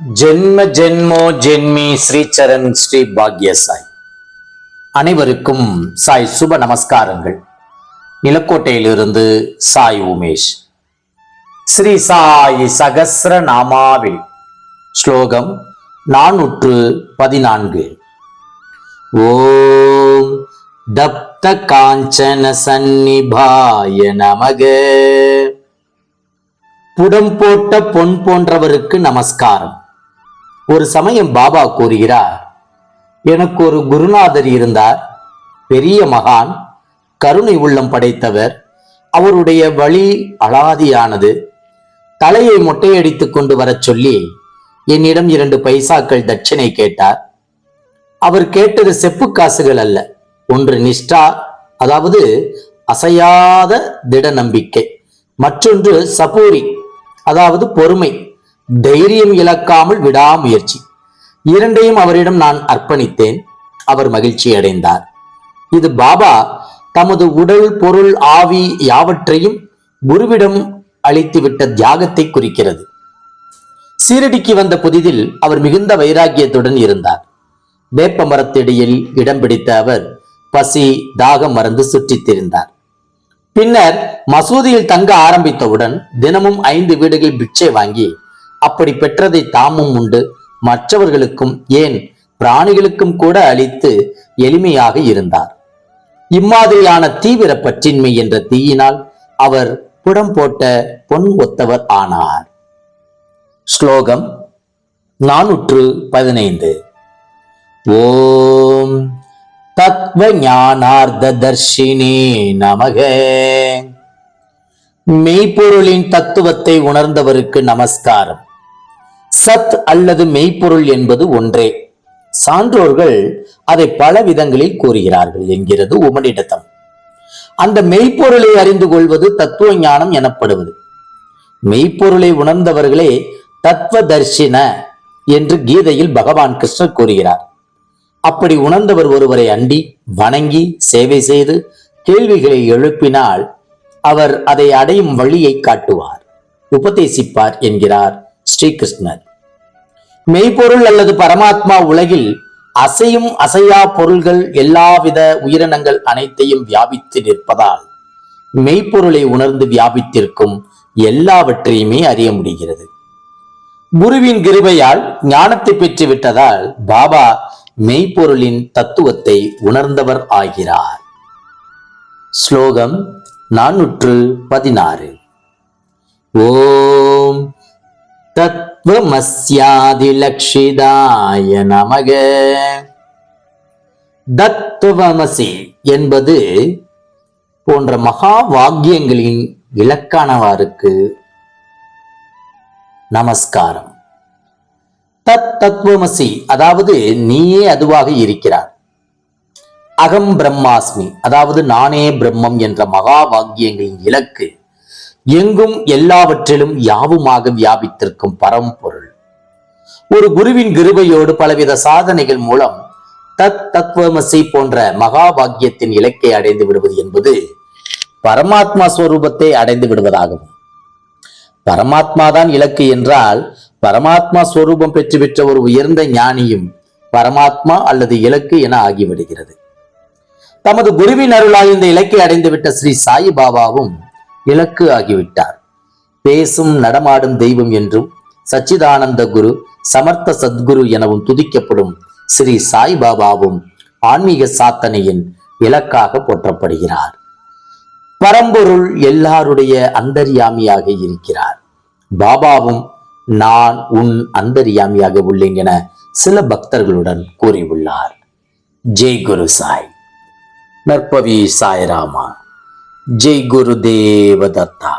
ஜென்ம ஜென்மோ ஜென்மி ஸ்ரீச்சரண் ஸ்ரீ பாக்ய சாய் அனைவருக்கும் சாய் சுப நமஸ்காரங்கள். நிலக்கோட்டையிலிருந்து சாய் உமேஷ். ஸ்ரீ சாய் சகசிர நாமாவில். ஸ்லோகம் நானூற்று பதினான்கு. ஓம் தப்த காஞ்சன சந்நிபாய நமக. புடம் போட்ட பொன் போன்றவருக்கு நமஸ்காரம். ஒரு சமயம் பாபா கூறுகிறார் எனக்கு ஒரு குருநாதர் இருந்தார். பெரிய மகான் கருணை உள்ளம் படைத்தவர். அவருடைய வழி அலாதியானது. தலையை மொட்டையடித்துக் கொண்டு வரச் சொல்லி என்னிடம் இரண்டு பைசாக்கள் தட்சிணை கேட்டார். அவர் கேட்டது செப்பு காசுகள் அல்ல. ஒன்று நிஷ்டா அதாவது அசையாத திட நம்பிக்கை. மற்றொன்று சபூரி அதாவது பொறுமை. தைரியம் இழக்காமல் விடாமுயற்சி. இரண்டையும் அவரிடம் நான் அர்ப்பணித்தேன். அவர் மகிழ்ச்சி அடைந்தார். இது பாபா தமது உடல் பொருள் ஆவி யாவற்றையும் குருவிடம் அளித்துவிட்ட தியாகத்தை குறிக்கிறது. சீரடிக்கு வந்த புதிதில் அவர் மிகுந்த வைராக்கியத்துடன் இருந்தார். வேப்ப மரத்திடையில் இடம் பிடித்த அவர் பசி தாகம் மறந்து சுற்றித் திரிந்தார் பின்னர் மசூதியில் தங்க ஆரம்பித்தவுடன் தினமும் ஐந்து வீடுகள் பிட்சை வாங்கி அப்படி பெற்றதை தாமும் உண்டு. மற்றவர்களுக்கும் ஏன்? பிராணிகளுக்கும் கூட அளித்து எளிமையாக இருந்தார். இம்மாதிரியான தீவிர பற்றின்மை என்ற தீயினால் அவர் புடம் போட்ட பொன் ஒத்தவர் ஆனார். ஸ்லோகம் நானூற்று பதினைந்து. ஓம் தத்வ ஞானார்த்த தர்ஷினி நமக. மெய்ப்பொருளின் தத்துவத்தை உணர்ந்தவருக்கு நமஸ்காரம். சத் அல்லது மெய்ப்பொருள் என்பது ஒன்றே. சான்றோர்கள் அதை பல விதங்களில் கூறுகிறார்கள் என்கிறது உமனிடத்தம் அந்த மெய்ப்பொருளை அறிந்து கொள்வது தத்துவ ஞானம் எனப்படுவது. மெய்ப்பொருளை உணர்ந்தவர்களே தத்துவ தர்ஷின என்று கீதையில் பகவான் கிருஷ்ணர் கூறுகிறார். அப்படி உணர்ந்தவர் ஒருவரை அண்டி வணங்கி சேவை செய்து கேள்விகளை எழுப்பினால் அவர் அதை அடையும் வழியை காட்டுவார் உபதேசிப்பார் என்கிறார். ஸ்ரீகிருஷ்ணர். மெய்ப்பொருள் அல்லது பரமாத்மா உலகில் அசையும் அசையா பொருள்கள் எல்லாவித உயிரினங்கள் அனைத்தையும் வியாபித்து நிற்பதால் மெய்ப்பொருளை உணர்ந்து வியாபித்திருக்கும் எல்லாவற்றையுமே அறிய முடிகிறது. குருவின் கிருபையால் ஞானத்தை பெற்று விட்டதால் பாபா மெய்ப்பொருளின் தத்துவத்தை உணர்ந்தவர் ஆகிறார். ஸ்லோகம் நானூற்று பதினாறு. ஓம் தத்வமஸ்யாதிலக்ஷிதாய நமக. தத்துவமசி என்பது போன்ற மகா வாக்கியங்களின் இலக்கானவாருக்கு நமஸ்காரம். தத் தத்துவமசி அதாவது நீயே அதுவாக இருக்கிறார் அகம் பிரம்மாஸ்மி அதாவது நானே பிரம்மம் என்ற மகா வாக்கியங்களின் இலக்கு. எங்கும் எல்லாவற்றிலும் யாவுமாக வியாபித்திருக்கும் பரம்பொருள். ஒரு குருவின் கிருபையோடு பலவித சாதனைகள் மூலம் தத் தத்வமசி போன்ற மகா பாக்கியத்தின் இலக்கை அடைந்து விடுவது என்பது பரமாத்மா ஸ்வரூபத்தை அடைந்து விடுவதாகும். பரமாத்மா தான் இலக்கு என்றால் பரமாத்மா ஸ்வரூபம் பெற்று பெற்ற ஒரு உயர்ந்த ஞானியும் பரமாத்மா அல்லது இலக்கு என ஆகிவிடுகிறது. தமது குருவின் அருளாய் இந்த இலக்கை அடைந்துவிட்ட ஸ்ரீ சாய் பாபாவும் இலக்கு ஆகிவிட்டார். பேசும் நடமாடும் தெய்வம் என்றும் சச்சிதானந்த குரு சமர்த்த சத்குரு எனவும் துதிக்கப்படும் ஸ்ரீ சாய் பாபாவும் ஆன்மீக சாத்தனையின் இலக்காக போற்றப்படுகிறார். பரம்பொருள் எல்லாருடைய அந்தரியாமியாக இருக்கிறார். பாபாவும் நான் உன் அந்தரியாமியாக உள்ளேன் என சில பக்தர்களுடன் கூறியுள்ளார். ஜெய் குரு சாய். நற்பவி சாய்ராமா. ஜெய் குரு தேவதத்தா